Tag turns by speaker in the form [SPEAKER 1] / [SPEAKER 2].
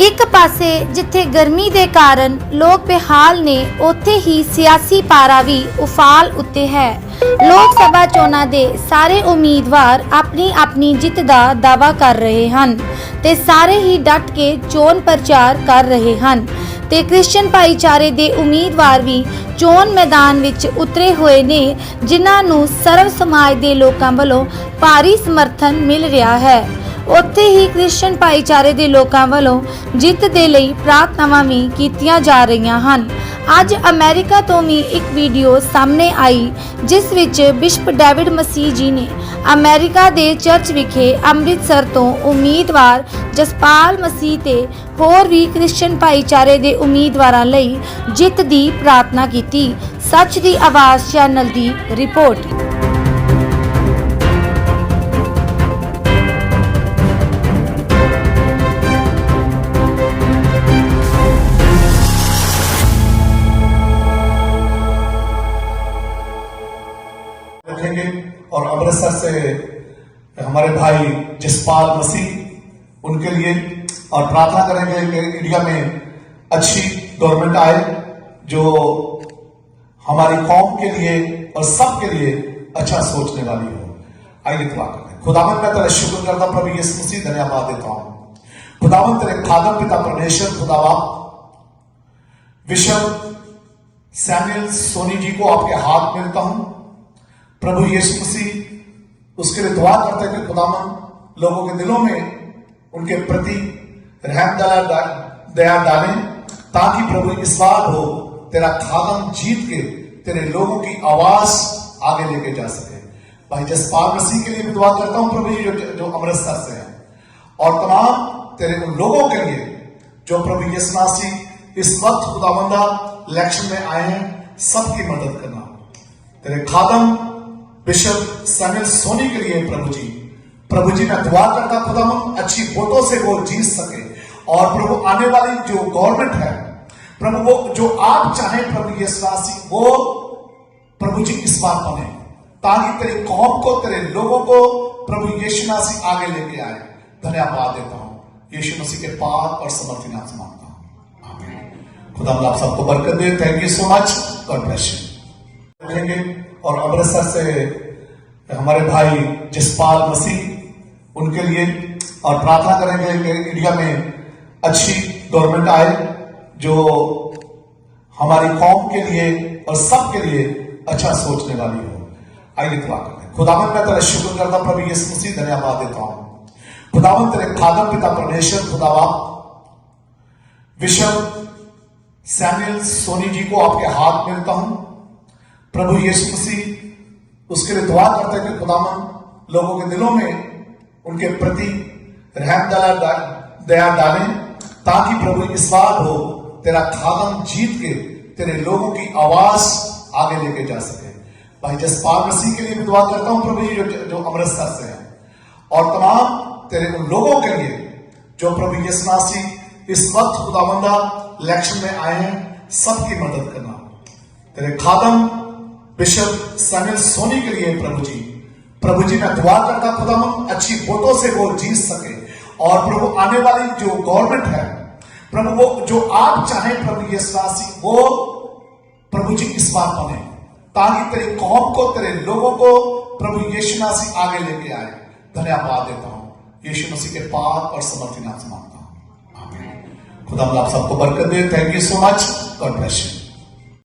[SPEAKER 1] ਇੱਕ ਪਾਸੇ ਜਿੱਥੇ ਗਰਮੀ ਦੇ ਕਾਰਨ ਲੋਕ ਬੇਹਾਲ ਨੇ, ਉੱਥੇ ਹੀ ਸਿਆਸੀ ਪਾਰਾ ਵੀ ਉਫਾਲ ਉੱਤੇ ਹੈ। ਲੋਕ ਸਭਾ ਚੋਣਾਂ ਦੇ ਸਾਰੇ ਉਮੀਦਵਾਰ ਆਪਣੀ ਆਪਣੀ ਜਿੱਤ ਦਾ ਦਾਅਵਾ ਕਰ ਰਹੇ ਹਨ ਤੇ ਸਾਰੇ ਹੀ ਡਟ ਕੇ ਚੋਣ ਪ੍ਰਚਾਰ ਕਰ ਰਹੇ ਹਨ ਤੇ ਕ੍ਰਿਸਚੀਅਨ ਭਾਈਚਾਰੇ ਦੇ ਉਮੀਦਵਾਰ ਵੀ ਚੋਣ ਮੈਦਾਨ ਵਿੱਚ ਉਤਰੇ ਹੋਏ ਨੇ, ਜਿਨ੍ਹਾਂ ਨੂੰ ਸਰਵ ਸਮਾਜ ਦੇ ਲੋਕਾਂ ਵੱਲੋਂ ਭਾਰੀ ਸਮਰਥਨ ਮਿਲ ਰਿਹਾ ਹੈ। ਉੱਥੇ ਹੀ ਕ੍ਰਿਸਚੀਅਨ ਭਾਈਚਾਰੇ ਦੇ ਲੋਕਾਂ ਵੱਲੋਂ ਜਿੱਤ ਦੇ ਲਈ ਪ੍ਰਾਰਥਨਾਵਾਂ ਵੀ ਕੀਤੀਆਂ ਜਾ ਰਹੀਆਂ ਹਨ। ਅੱਜ ਅਮਰੀਕਾ ਤੋਂ ਵੀ ਇੱਕ ਵੀਡੀਓ ਸਾਹਮਣੇ ਆਈ, ਜਿਸ ਵਿੱਚ ਬਿਸ਼ਪ ਡੇਵਿਡ ਮਸੀਹ ਜੀ ਨੇ ਅਮਰੀਕਾ ਦੇ ਚਰਚ ਵਿਖੇ ਅੰਮ੍ਰਿਤਸਰ ਤੋਂ ਉਮੀਦਵਾਰ ਜਸਪਾਲ ਮਸੀਹ ਤੇ ਹੋਰ ਵੀ ਕ੍ਰਿਸਚੀਅਨ ਭਾਈਚਾਰੇ ਦੇ ਉਮੀਦਵਾਰਾਂ ਲਈ ਜਿੱਤ ਦੀ ਪ੍ਰਾਰਥਨਾ ਕੀਤੀ। ਸੱਚ ਦੀ ਆਵਾਜ਼, ਚੈਨਲ ਦੀ ਰਿਪੋਰਟ।
[SPEAKER 2] रखेंगे। और अमृतसर से हमारे भाई जसपाल मसीह, उनके लिए और प्रार्थना करेंगे कि इंडिया में अच्छी गवर्नमेंट आए, जो हमारी कौम के लिए और सब के लिए अच्छा सोचने वाली हो। आइए दुआ करें। खुदावन मैं तेरा शुक्र करता प्रभु यीशु मसीह, धन्यवाद देता हूँ। खुदावन तेरे खादम पिता परमेश्वर, खुदावा। विशव सैमुअल सोनी जी को आपके हाथ में देता हूँ। प्रभु यीशु मसीह उसके लिए दुआ करते हैं कि खुदामन लोगों के दिलों में उनके प्रति रहम दया दया डालें ताकि प्रभु इस बार हो तेरा खादम जीत के तेरे लोगों की आवाज़ आगे लेके जा सके। भाई जसपाल मसीह के लिए भी दुआ करता हूँ प्रभु जी जो, अमृतसर से हैं। और तमाम तेरे उन लोगों के लिए जो प्रभु यीशु मसीह इस वक्त खुदावंदा इलेक्शन में आए हैं सबकी मदद करना। तेरे खादम बिशप सैमुअल सोनी के लिए प्रभु जी। प्रभु जी मैं दुआ करता खुदा अच्छी वोटों से वो जीत सके। और प्रभु आने वाली जो गवर्नमेंट है, प्रभु वो जो आप चाहे, प्रभु मसीह, वो प्रभु जी इस बार बने ताकि तेरे कौम को, तेरे लोगों को प्रभु यीशु मसीह आगे लेके आए। धन्यवाद देता हूँ। यीशु मसीह के पाक और समर्थी नाम से माँगता हूँ। खुदा आप सबको बरकत दे। Thank you so much God bless you और अमृतसर से हमारे भाई जसपाल मसीह, उनके लिए और प्रार्थना करेंगे कि इंडिया में अच्छी गवर्नमेंट आए जो हमारी कौम के लिए और सब के लिए अच्छा सोचने वाली हो। आइए दुआ करें खुदावन मैं तेरा शुक्र करता प्रभु यीशु मसीह, धन्यवाद देता हूँ। खुदावन तेरे खादम पिता परमेश्वर खुदावा विशव सैमुअल सोनी जी को आपके हाथ में देता हूँ। प्रभु यीशु मसीह उसके लिए दुआ करते हैं कि खुदामन लोगों के दिलों में उनके प्रति रहम दया दया डालें ताकि प्रभु इस बार हो तेरा खादम जीत के तेरे लोगों की आवाज़ आगे लेके जा सके। भाई जसपाल मसीह के लिए भी दुआ करता हूँ प्रभु जो, जो अमृतसर से है। और तमाम तेरे उन लोगों के लिए जो प्रभु यीशु मसीह इस वक्त खुदावंदा इलेक्शन में आए हैं सबकी मदद करना। तेरे खादम बिशप सैमुअल सोनी के लिए प्रभु जी। प्रभु जी मैं दुआ करता खुदा अच्छी वोटों से वो जीत सके। और प्रभु आने वाली जो गवर्नमेंट है, प्रभु वो जो आप चाहें प्रभु ये मसीह, वो प्रभु जी इस बार बने ताकि तेरे कौम को, तेरे लोगों को प्रभु यीशु मसीह आगे लेके आए। धन्यवाद देता हूँ। यीशु मसीह के पाक और समर्थी नाम से माँगता हूँ। खुदा आप सबको बरकत दे। Thank you so much God bless you